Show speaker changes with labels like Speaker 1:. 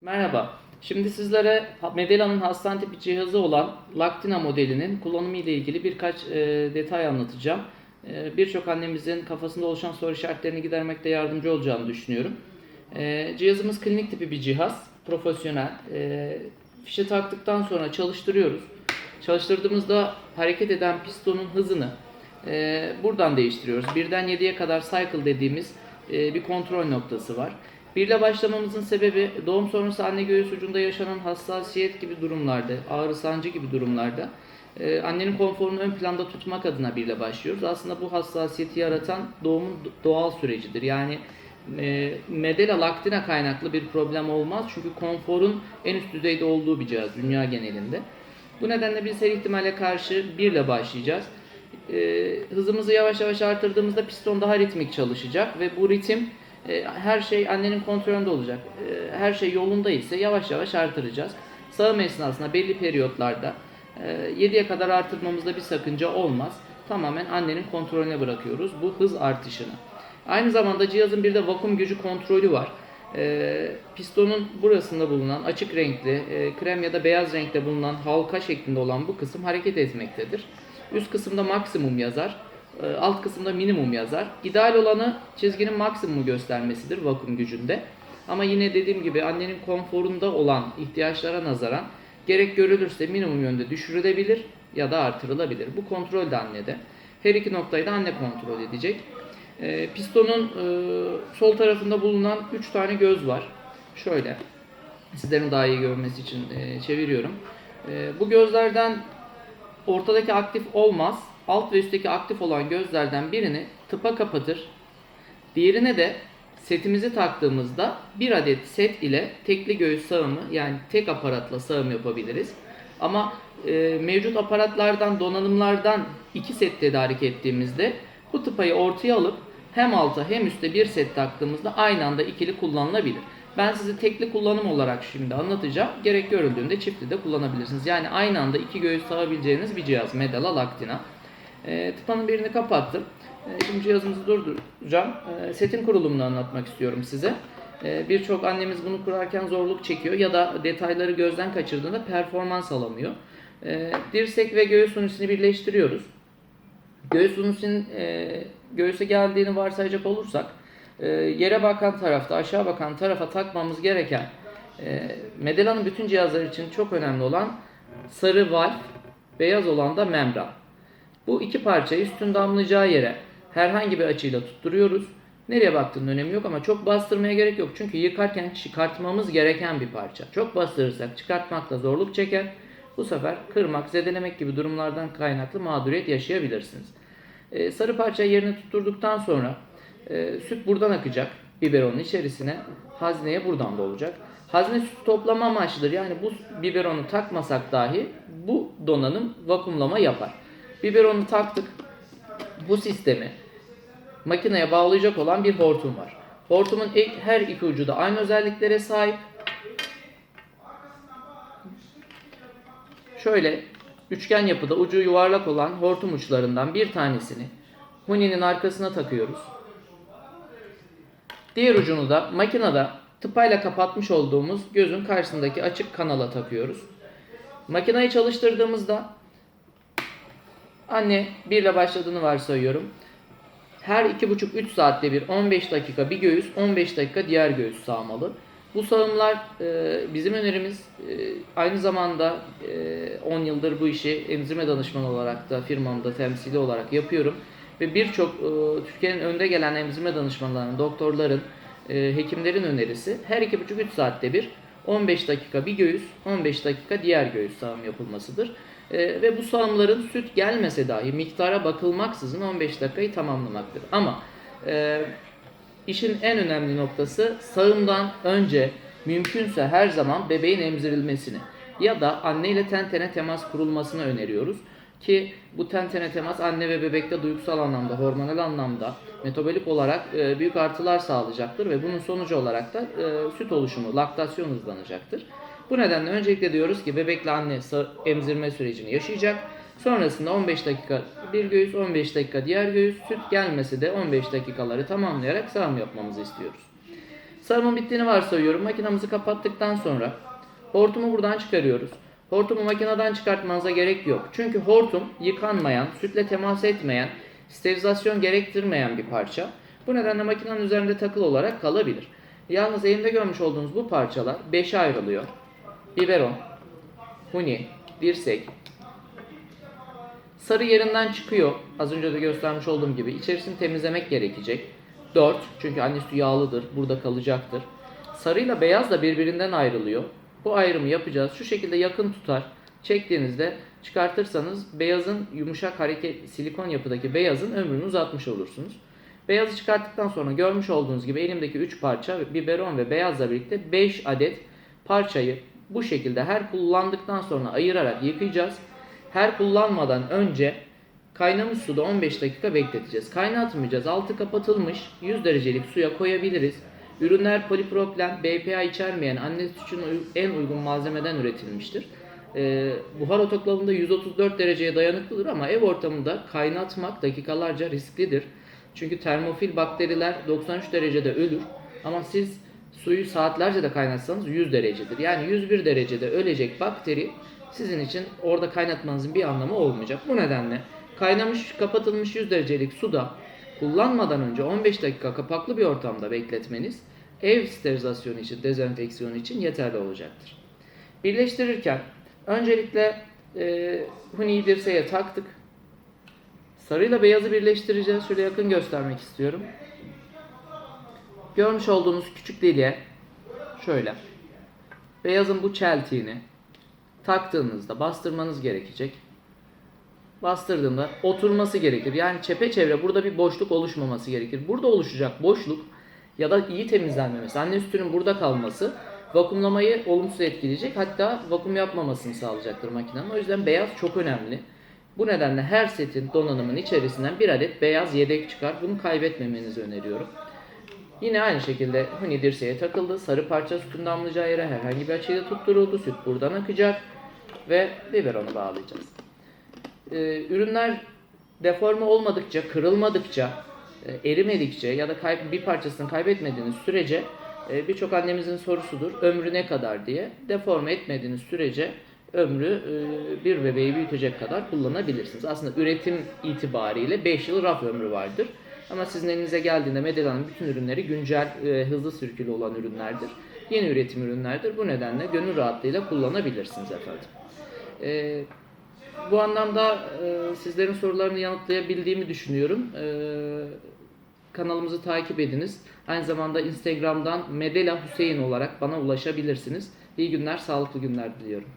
Speaker 1: Merhaba. Şimdi sizlere Medela'nın hastane tipi cihazı olan Lactina modelinin kullanımı ile ilgili birkaç e, detay anlatacağım. E, Birçok annemizin kafasında oluşan soru işaretlerini gidermekte yardımcı olacağını düşünüyorum. E, cihazımız klinik tipi bir cihaz. Profesyonel. E, fişe taktıktan sonra çalıştırıyoruz. Çalıştırdığımızda hareket eden pistonun hızını e, buradan değiştiriyoruz. Birden 7'ye kadar cycle dediğimiz e, bir kontrol noktası var. Birle başlamamızın sebebi doğum sonrası anne göğüs ucunda yaşanan hassasiyet gibi durumlarda, ağrı sancı gibi durumlarda e, annenin konforunu ön planda tutmak adına birle başlıyoruz. Aslında bu hassasiyeti yaratan doğumun doğal sürecidir. Yani e, medela laktina kaynaklı bir problem olmaz. Çünkü konforun en üst düzeyde olduğu bir cihaz dünya genelinde. Bu nedenle biz her ihtimale karşı birle başlayacağız. E, hızımızı yavaş yavaş artırdığımızda piston daha ritmik çalışacak ve bu ritim e, her şey annenin kontrolünde olacak. E, her şey yolunda ise yavaş yavaş artıracağız. Sağım esnasında belli periyotlarda e, 7'ye kadar artırmamızda bir sakınca olmaz. Tamamen annenin kontrolüne bırakıyoruz bu hız artışını. Aynı zamanda cihazın bir de vakum gücü kontrolü var. E, pistonun burasında bulunan açık renkli, krem ya da beyaz renkte bulunan halka şeklinde olan bu kısım hareket etmektedir. Üst kısımda maksimum yazar. E, alt kısımda minimum yazar. İdeal olanı çizginin maksimumu göstermesidir vakum gücünde. Ama yine dediğim gibi annenin konforunda olan ihtiyaçlara nazaran gerek görülürse minimum yönde düşürülebilir ya da artırılabilir. Bu kontrol de annede. Her iki noktayı da anne kontrol edecek. E, pistonun e, sol tarafında bulunan 3 tane göz var. Şöyle. Sizlerin daha iyi görmesi için e, çeviriyorum. E, bu gözlerden ortadaki aktif olmaz. Alt ve üstteki aktif olan gözlerden birini tıpa kapatır. Diğerine de setimizi taktığımızda bir adet set ile tekli göğüs sağımı yani tek aparatla sağım yapabiliriz. Ama e, mevcut aparatlardan, donanımlardan iki set tedarik ettiğimizde bu tıpayı ortaya alıp hem alta hem üstte bir set taktığımızda aynı anda ikili kullanılabilir. Ben size tekli kullanım olarak şimdi anlatacağım. Gerek görüldüğünde çiftli de kullanabilirsiniz. Yani aynı anda iki göğüs sağabileceğiniz bir cihaz Medela Lactina. E, tıpanın birini kapattım. E, şimdi cihazımızı durduracağım. E, setin kurulumunu anlatmak istiyorum size. E, Birçok annemiz bunu kurarken zorluk çekiyor ya da detayları gözden kaçırdığında performans alamıyor. E, dirsek ve göğüs unisini birleştiriyoruz. Göğüs unisinin e, göğüse geldiğini varsayacak olursak e, yere bakan tarafta aşağı bakan tarafa takmamız gereken e, Medela'nın bütün cihazları için çok önemli olan sarı valf, beyaz olan da membran. Bu iki parçayı üstün damlayacağı yere herhangi bir açıyla tutturuyoruz. Nereye baktığının önemi yok ama çok bastırmaya gerek yok. Çünkü yıkarken çıkartmamız gereken bir parça. Çok bastırırsak çıkartmakta zorluk çeker. Bu sefer kırmak, zedelemek gibi durumlardan kaynaklı mağduriyet yaşayabilirsiniz. Ee, sarı parçayı yerine tutturduktan sonra e, süt buradan akacak biberonun içerisine. Hazneye buradan dolacak. Hazne sütü toplama amaçlıdır. Yani bu biberonu takmasak dahi bu donanım vakumlama yapar. Biberonu taktık. Bu sistemi makineye bağlayacak olan bir hortum var. Hortumun her iki ucu da aynı özelliklere sahip. Şöyle üçgen yapıda ucu yuvarlak olan hortum uçlarından bir tanesini huninin arkasına takıyoruz. Diğer ucunu da makinede tıpayla kapatmış olduğumuz gözün karşısındaki açık kanala takıyoruz. Makineyi çalıştırdığımızda Anne 1 ile başladığını varsayıyorum. Her 2,5-3 saatte bir 15 dakika bir göğüs, 15 dakika diğer göğüs sağmalı. Bu sağımlar e, bizim önerimiz e, aynı zamanda e, 10 yıldır bu işi emzirme danışmanı olarak da firmamda temsili olarak yapıyorum. Ve birçok e, Türkiye'nin önde gelen emzirme danışmanlarının, doktorların, hekimlerin önerisi her 2,5-3 saatte bir 15 dakika bir göğüs, 15 dakika diğer göğüs sağım yapılmasıdır. E, ve bu sağımların süt gelmese dahi miktara bakılmaksızın 15 dakikayı tamamlamaktır. Ama e, işin en önemli noktası sağımdan önce mümkünse her zaman bebeğin emzirilmesini ya da anne ile ten tene temas kurulmasını öneriyoruz. Ki bu ten tene temas anne ve bebekte duygusal anlamda, hormonal anlamda, metabolik olarak e, büyük artılar sağlayacaktır ve bunun sonucu olarak da e, süt oluşumu, laktasyon hızlanacaktır. Bu nedenle öncelikle diyoruz ki bebekle anne emzirme sürecini yaşayacak. Sonrasında 15 dakika bir göğüs, 15 dakika diğer göğüs, süt gelmesi de 15 dakikaları tamamlayarak sağım yapmamızı istiyoruz. Sarımın bittiğini varsayıyorum. Makinamızı kapattıktan sonra hortumu buradan çıkarıyoruz. Hortumu makineden çıkartmanıza gerek yok. Çünkü hortum yıkanmayan, sütle temas etmeyen, sterilizasyon gerektirmeyen bir parça. Bu nedenle makinenin üzerinde takılı olarak kalabilir. Yalnız elimde görmüş olduğunuz bu parçalar 5'e ayrılıyor. Biberon, huni, dirsek, Sarı yerinden çıkıyor. Az önce de göstermiş olduğum gibi. İçerisini temizlemek gerekecek. 4. Çünkü anne sütü yağlıdır. Burada kalacaktır. Sarıyla beyaz da birbirinden ayrılıyor. Bu ayrımı yapacağız. Şu şekilde yakın tutar. Çektiğinizde çıkartırsanız beyazın yumuşak hareket silikon yapıdaki beyazın ömrünü uzatmış olursunuz. Beyazı çıkarttıktan sonra görmüş olduğunuz gibi elimdeki 3 parça biberon ve beyazla birlikte 5 adet parçayı bu şekilde her kullandıktan sonra ayırarak yıkayacağız. Her kullanmadan önce kaynamış suda 15 dakika bekleteceğiz. Kaynatmayacağız. Altı kapatılmış 100 derecelik suya koyabiliriz. Ürünler polipropilen, BPA içermeyen anne sütü için uy- en uygun malzemeden üretilmiştir. Ee, buhar otoklavında 134 dereceye dayanıklıdır ama ev ortamında kaynatmak dakikalarca risklidir. Çünkü termofil bakteriler 93 derecede ölür ama siz suyu saatlerce de kaynatsanız 100 derecedir. Yani 101 derecede ölecek bakteri sizin için orada kaynatmanızın bir anlamı olmayacak. Bu nedenle kaynamış kapatılmış 100 derecelik suda kullanmadan önce 15 dakika kapaklı bir ortamda bekletmeniz ev sterilizasyonu için, dezenfeksiyonu için yeterli olacaktır. Birleştirirken öncelikle e, huniyi dirseğe taktık. Sarıyla beyazı birleştireceğiz. Şöyle yakın göstermek istiyorum. Görmüş olduğunuz küçük deliğe şöyle beyazın bu çeltiğini taktığınızda bastırmanız gerekecek. Bastırdığında oturması gerekir. Yani çepeçevre burada bir boşluk oluşmaması gerekir. Burada oluşacak boşluk ya da iyi temizlenmemesi, anne sütünün burada kalması vakumlamayı olumsuz etkileyecek. Hatta vakum yapmamasını sağlayacaktır makinenin. O yüzden beyaz çok önemli. Bu nedenle her setin donanımın içerisinden bir adet beyaz yedek çıkar. Bunu kaybetmemenizi öneriyorum. Yine aynı şekilde huni dirseğe takıldı. Sarı parça sütün damlayacağı yere herhangi bir açıyla tutturuldu. Süt buradan akacak ve biberonu bağlayacağız. Ee, ürünler deforme olmadıkça, kırılmadıkça, e, erimedikçe ya da kay- bir parçasını kaybetmediğiniz sürece e, birçok annemizin sorusudur. Ömrü ne kadar diye. Deforme etmediğiniz sürece ömrü e, bir bebeği büyütecek kadar kullanabilirsiniz. Aslında üretim itibariyle 5 yıl raf ömrü vardır. Ama sizin elinize geldiğinde Medela'nın bütün ürünleri güncel, e, hızlı sürkülü olan ürünlerdir. Yeni üretim ürünlerdir. Bu nedenle gönül rahatlığıyla kullanabilirsiniz efendim. E, bu anlamda e, sizlerin sorularını yanıtlayabildiğimi düşünüyorum. E, kanalımızı takip ediniz. Aynı zamanda Instagram'dan Medela Hüseyin olarak bana ulaşabilirsiniz. İyi günler, sağlıklı günler diliyorum.